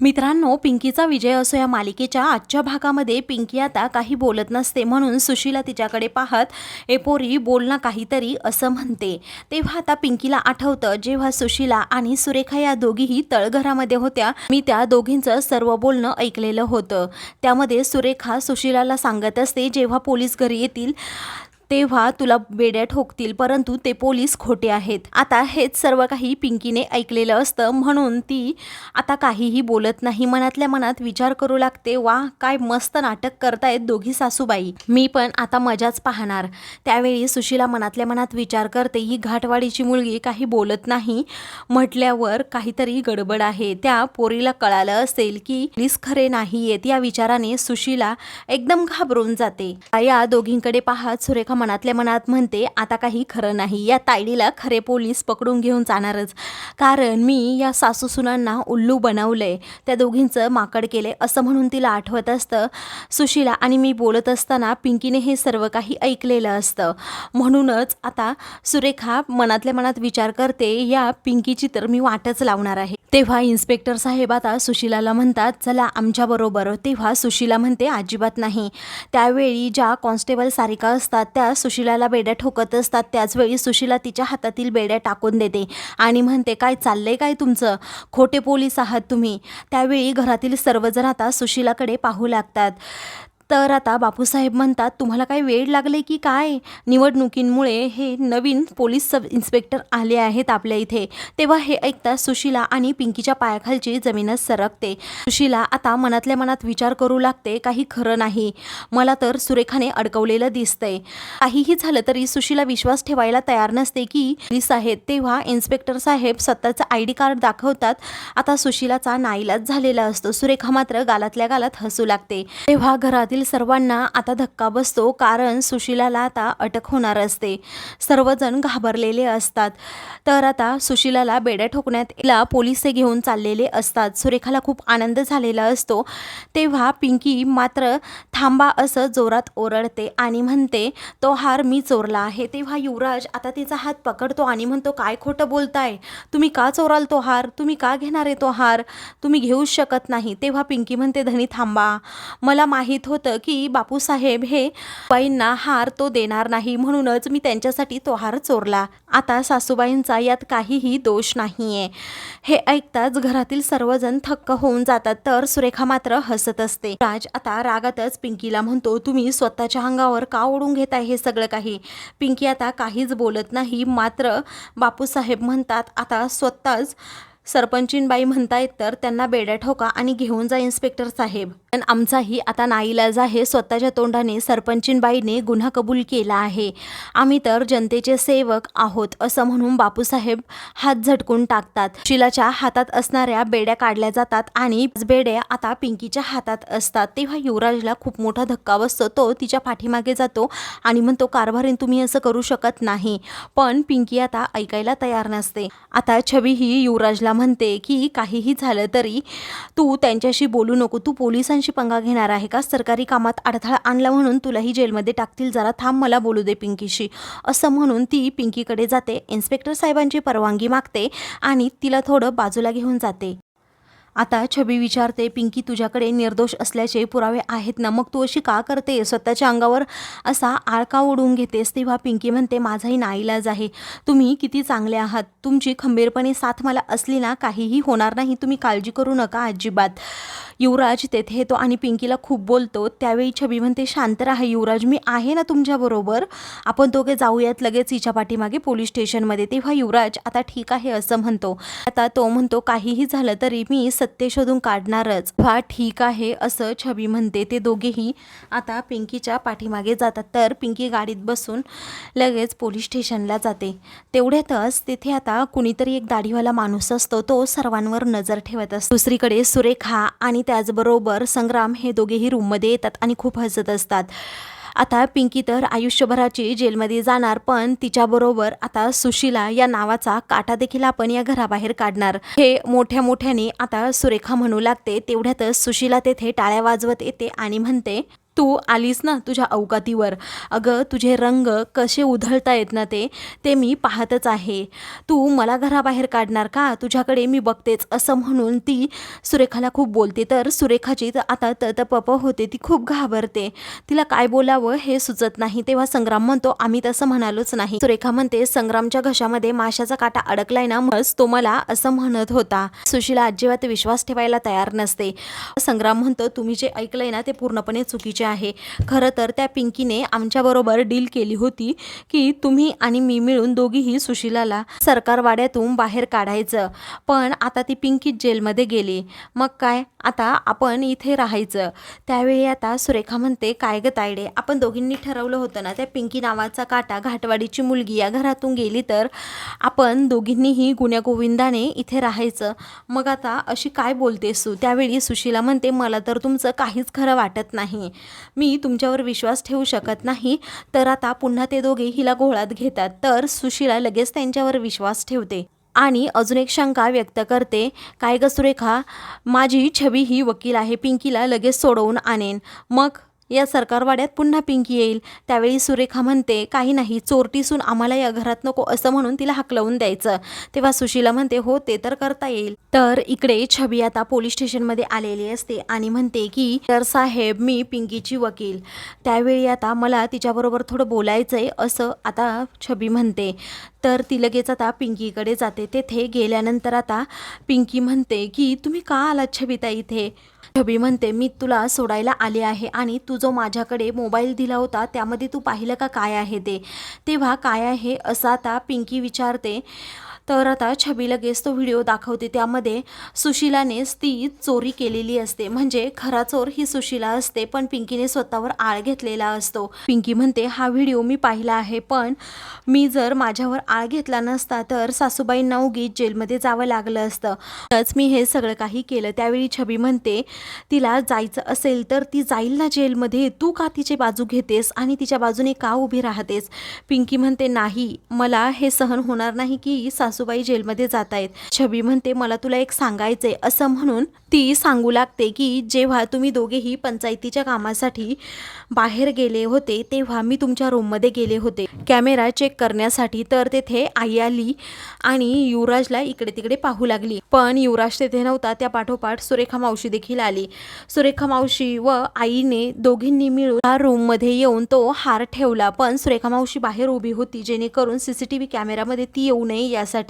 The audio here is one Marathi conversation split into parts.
मित्रांनो पिंकीचा विजय असो या मालिकेच्या आजच्या भागामध्ये पिंकी आता काही बोलत नसते म्हणून सुशीला तिच्याकडे पाहत एपोरी पोरी बोल ना काहीतरी असं म्हणते. तेव्हा आता पिंकीला आठवतं जेव्हा सुशीला आणि सुरेखा या दोघीही तळघरामध्ये होत्या मी त्या दोघींचं सर्व बोलणं ऐकलेलं होतं. त्यामध्ये सुरेखा सुशीलाला सांगत असते जेव्हा पोलीस घरी येतील तेव्हा तुला बेड्या ठोकतील परंतु ते पोलीस खोटे आहेत. आता हेच सर्व काही पिंकीने ऐकलेलं असतं म्हणून ती आता काहीही बोलत नाही. मनातल्या मनात विचार करू लागते वा काय मस्त नाटक करतायत दोघी सासूबाई. मी पण आता मजाच पाहणार. त्यावेळी सुशीला मनातल्या मनात विचार करते ही घाटवाडीची मुलगी काही बोलत नाही म्हटल्यावर काहीतरी गडबड आहे. त्या पोरीला कळालं असेल की पोलीस खरे नाही येत या विचाराने सुशीला एकदम घाबरून जाते. या दोघींकडे पाहत सुरेखा मनातल्या मनात म्हणते आता काही खरं नाही. या तायडीला खरे पोलीस पकडून घेऊन जाणारच. कारण मी या सासूसुनांना उल्लू बनवलं आहे त्या दोघींचं माकड केले असं म्हणून तिला आठवत असतं सुशीला आणि मी बोलत असताना पिंकीने हे सर्व काही ऐकलेलं असतं. म्हणूनच आता सुरेखा मनातल्या मनात विचार करते या पिंकीची तर मी वाटच लावणार आहे. तेव्हा इन्स्पेक्टर साहेब आता सुशीलाला म्हणतात चला आमच्याबरोबर तेव्हा सुशीला म्हणते अजिबात नाही. त्यावेळी ज्या कॉन्स्टेबल सारिका असतात त्या सुशीलाला बेड्या ठोकत असतात. त्याचवेळी सुशीला तिच्या हातातील बेड्या टाकून देते आणि म्हणते काय चाललंय काय तुमचं? खोटे पोलीस आहात तुम्ही. त्यावेळी घरातील सर्वजण आता सुशीलाकडे पाहू लागतात. तर आता बापूसाहेब म्हणतात तुम्हाला काही वेळ लागले की काय? निवडणुकींमुळे हे नवीन पोलीस सब इन्स्पेक्टर आले आहेत आपल्या इथे. तेव्हा हे ऐकता सुशीला आणि पिंकीच्या पायाखालची जमीनच सरकते. सुशीला आता मनातल्या मनात विचार करू लागते काही खरं नाही. मला तर सुरेखाने अडकवलेलं दिसतंय. काहीही झालं तरी सुशीला विश्वास ठेवायला तयार नसते की पोलीस आहेत. तेव्हा इन्स्पेक्टर साहेब स्वतःचं आय डी कार्ड दाखवतात. आता सुशीलाचा नाईलाज झालेला असतो. सुरेखा मात्र गालातल्या गालात हसू लागते. तेव्हा घरातील सर्वांना आता धक्का बसतो कारण सुशीलाला आता अटक होणार असते. सर्वजण घाबरलेले असतात. तर आता सुशीलाला बेड्या ठोकण्यात ला पोलिसे घेऊन चाललेले असतात. सुरेखाला खूप आनंद झालेला असतो. तेव्हा पिंकी मात्र थांबा असं जोरात ओरडते आणि म्हणते तो हार मी चोरला आहे तेव्हा युवराज आता तिचा हात पकडतो आणि म्हणतो काय खोटं बोलताय? तुम्ही का चोराल तो हार? तुम्ही का घेणार आहे तो हार? तुम्ही घेऊच शकत नाही तेव्हा पिंकी म्हणते धनी थांबा. मला माहीत होतं की बापूसाहेब हे बाईंना हार तो देणार नाही म्हणूनच मी त्यांच्यासाठी तो हार चोरला. आता सासूबाईंचा यात काहीही दोष नाहीये. हे ऐकताच घरातील सर्वजण थक्क होऊन जातात तर सुरेखा मात्र हसत असते. राज आता रागातच पिंकीला म्हणतो तुम्ही स्वतःच्या अंगावर का ओढून घेताय हे सगळं काही पिंकी आता काहीच बोलत नाही मात्र बापूसाहेब म्हणतात आता स्वतःच सरपंचीनबाई म्हणतायत तर त्यांना बेड्या ठोका आणि घेऊन जा इन्स्पेक्टर साहेब. पण आमचाही आता नाईलाज आहे. स्वतःच्या तोंडाने सरपंचीनबाईने गुन्हा कबूल केला आहे. आम्ही तर जनतेचे सेवक आहोत असं म्हणून बापूसाहेब हात झटकून टाकतात. शिलाच्या हातात असणाऱ्या बेड्या काढल्या जातात आणि बेड्या आता पिंकीच्या हातात असतात. तेव्हा युवराजला खूप मोठा धक्का बसतो. तो तिच्या पाठीमागे जातो आणि म्हणतो कारभारीन तुम्ही असं करू शकत नाही. पण पिंकी आता ऐकायला तयार नसते. आता छबी ही युवराजला म्हणते की काहीही झालं तरी तू त्यांच्याशी बोलू नको. तू पोलिसांशी पंगा घेणार आहे का? सरकारी कामात अडथळा आणला म्हणून तुलाही जेलमध्ये टाकतील जरा थांब मला बोलू दे पिंकीशी. असं म्हणून ती पिंकीकडे जाते इन्स्पेक्टर साहेबांची परवानगी मागते आणि तिला थोडं बाजूला घेऊन जाते. आता छबी विचारते पिंकी तुझ्याकडे निर्दोष असल्याचे पुरावे आहेत ना? मग तू अशी का करते? स्वतःच्या अंगावर असा आळका ओढून घेतेस तेव्हा पिंकी म्हणते माझाही नाईलाज आहे. तुम्ही किती चांगले आहात. तुमची खंबीरपणे साथ मला असली ना काहीही होणार नाही. तुम्ही काळजी करू नका अजिबात. युवराज तेथे येतो आणि पिंकीला खूप बोलतो. त्यावेळी छबी म्हणते शांत राहा युवराज मी आहे ना तुमच्याबरोबर आपण दोघे जाऊयात लगेच हिच्या पाठीमागे पोलीस स्टेशनमध्ये. तेव्हा युवराज आता ठीक आहे असं म्हणतो. आता तो म्हणतो काहीही झालं तरी मी सत्य शोधून काढणारच. हा ठीक आहे असं छबी म्हणते ते दोघेही. आता पिंकीच्या पाठीमागे जातात. तर पिंकी गाडीत बसून लगेच पोलीस स्टेशनला जाते. तेवढ्यातच तिथे आता कुणीतरी एक दाढीवाला माणूस असतो. तो सर्वांवर नजर ठेवत असतो. दुसरीकडे सुरेखा आणि त्याचबरोबर संग्राम हे दोघेही रूममध्ये येतात आणि खूप हसत असतात. आता पिंकी तर आयुष्यभराची जेलमध्ये जाणार पण तिच्याबरोबर आता सुशीला या नावाचा काटा देखील आपण या घराबाहेर काढणार. हे मोठ्या मोठ्याने आता सुरेखा म्हणू लागते तेवढ्यातच सुशीला तेथे टाळ्या वाजवत येते आणि म्हणते तू आलीस ना तुझ्या अवकातीवर अगं तुझे रंग कसे उधळता येत ना ते ते मी पाहतच आहे. तू मला घराबाहेर काढणार का? तुझ्याकडे मी बघतेच. असं म्हणून ती सुरेखाला खूप बोलते. तर सुरेखाची तर आता ततपप होते. ती खूप घाबरते. तिला काय बोलावं हे सुचत नाही. तेव्हा संग्राम म्हणतो आम्ही तसं म्हणालोच नाही. सुरेखा म्हणते संग्रामच्या घशामध्ये माशाचा काटा अडकलाय ना मस तो मला असं म्हणत होता. सुशीला अजिबात विश्वास ठेवायला तयार नसते. संग्राम म्हणतो तुम्ही जे ऐकलंय ना ते पूर्णपणे चुकीचे आहे. खरं तर त्या पिंकीने आमच्याबरोबर डील केली होती की तुम्ही आणि मी मिळून दोघीही सुशिलाला सरकारवाड्यातून बाहेर काढायचं. पण आता ती पिंकी जेलमध्ये गेली. मग काय? आता आपण इथे राहायचं. त्यावेळी आता सुरेखा म्हणते काय ग तायडे आपण दोघींनी ठरवलं होतं ना त्या पिंकी नावाचा काटा घाटवाडीची मुलगी या घरातून गेली तर आपण दोघींनीही गुण्यागोविंदाने इथे राहायचं. मग आता अशी काय बोलतेस तू? त्यावेळी सुशीला म्हणते मला तर तुमचं काहीच खरं वाटत नाही. मी तुमच्यावर विश्वास ठेवू शकत नाही. तर आता पुन्हा ते दोघे हिला घोळात घेतात. तर सुशीला लगेच त्यांच्यावर विश्वास ठेवते आणि अजून एक शंका व्यक्त करते. काय ग सुरेखा? माझी छबी ही वकील आहे. पिंकीला लगेच सोडवून आणेन. मग या सरकारवाड्यात पुन्हा पिंकी येईल. त्यावेळी सुरेखा म्हणते काही नाही चोरटीसून आम्हाला या घरात नको असं म्हणून तिला हकलवून द्यायचं. तेव्हा सुशीला म्हणते हो ते तर करता येईल तर इकडे छबी आता पोलीस स्टेशनमध्ये आलेली असते आणि म्हणते की तर साहेब मी पिंकीची वकील. त्यावेळी आता मला तिच्याबरोबर थोडं बोलायचं आहे असं आता छबी म्हणते. तर ती लगेच आता पिंकीकडे जाते. तेथे गेल्यानंतर आता पिंकी म्हणते की तुम्ही का आलात छबिता इथे? छबी म्हणते मी तुला सोडायला आले आहे आणि तू जो माझ्याकडे मोबाईल दिला होता त्यामध्ये तू पाहिलं का काय आहे ते? तेव्हा काय आहे असं आता पिंकी विचारते. तर आता छबी लगेच तो व्हिडिओ दाखवते. त्यामध्ये सुशिलानेच ती चोरी केलेली असते. म्हणजे खरा चोर ही सुशिला असते पण पिंकीने स्वतःवर आळ घेतलेला असतो. पिंकी म्हणते हा व्हिडिओ मी पाहिला आहे पण मी जर माझ्यावर आळ घेतला नसता तर सासूबाईंना उगीच जेलमध्ये जावं लागलं असतं. तरच मी हे सगळं काही केलं. त्यावेळी छबी म्हणते तिला जायचं असेल तर ती जाईल ना जेलमध्ये? तू का तिची बाजू घेतेस आणि तिच्या बाजूने का उभी राहतेस? पिंकी म्हणते नाही मला हे सहन होणार नाही की सासूबाई जेलमध्ये जात आहेत. छबी म्हणते मला तुला एक सांगायचंय. असं म्हणून ती सांगू लागते की जेव्हा तुम्ही दोघेही पंचायतीच्या कामासाठी बाहेर गेले होते तेव्हा मी तुमच्या रूममध्ये गेले होते. कॅमेरा चेक करण्यासाठी तर तेथे आई आली आणि युवराजला इकडे तिकडे पाहू लागली. पण युवराज तेथे नव्हता. त्या पाठोपाठ सुरेखा मावशी देखील आली. सुरेखा मावशी व आईने दोघींनी मिळून त्या रूममध्ये येऊन तो हार ठेवला. पण सुरेखा मावशी बाहेर उभी होती जेणेकरून सी सी टी व्ही कॅमेरामध्ये ती येऊ नये यासाठी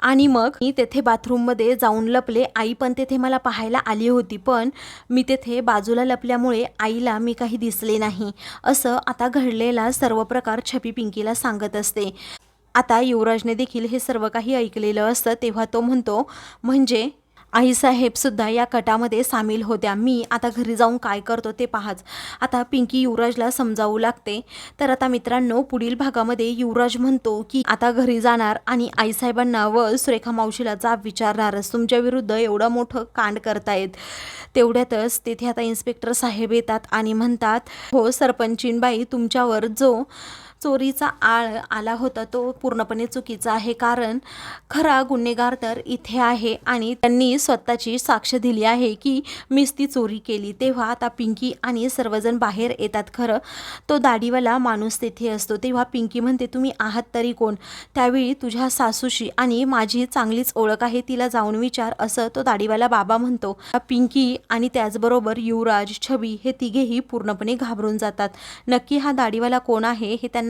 आणि मग मी तेथे बाथरूममध्ये जाऊन लपले. आई पण तेथे मला पाहायला आली होती पण मी तेथे बाजूला लपल्यामुळे आईला मी काही दिसले नाही. असं आता घडलेला सर्व प्रकार छपी पिंकीला सांगत असते. आता युवराजने देखील हे सर्व काही ऐकलेलं असतं तेव्हा तो म्हणतो म्हणजे आईसाहेबसुद्धा या कटामध्ये सामील होत्या. मी आता घरी जाऊन काय करतो ते पाहाच. आता पिंकी युवराजला समजावू लागते. तर आता मित्रांनो पुढील भागामध्ये युवराज म्हणतो की आता घरी जाणार आणि आईसाहेबांना व सुरेखा मावशीला जाब विचारणारच. तुमच्या विरुद्ध एवढं मोठं कांड करतायत. तेवढ्यातच तेथे आता इन्स्पेक्टर साहेब येतात आणि म्हणतात हो सरपंचीनबाई तुमच्यावर जो चोरीचा आळ आला होता तो पूर्णपणे चुकीचा आहे. कारण खरा गुन्हेगार तर इथे आहे आणि त्यांनी स्वतःची साक्ष दिली आहे की मीच ती चोरी केली. तेव्हा आता पिंकी आणि सर्वजण बाहेर येतात खरं. तो दाढीवाला माणूस तेथे असतो. तेव्हा पिंकी म्हणते तुम्ही आहात तरी कोण? त्यावेळी तुझ्या सासूशी आणि माझी चांगलीच ओळख आहे तिला जाऊन विचार. असं तो दाढीवाला बाबा म्हणतो. पिंकी आणि त्याचबरोबर युवराज छबी हे तिघेही पूर्णपणे घाबरून जातात. नक्की हा दाढीवाला कोण आहे हे त्यांना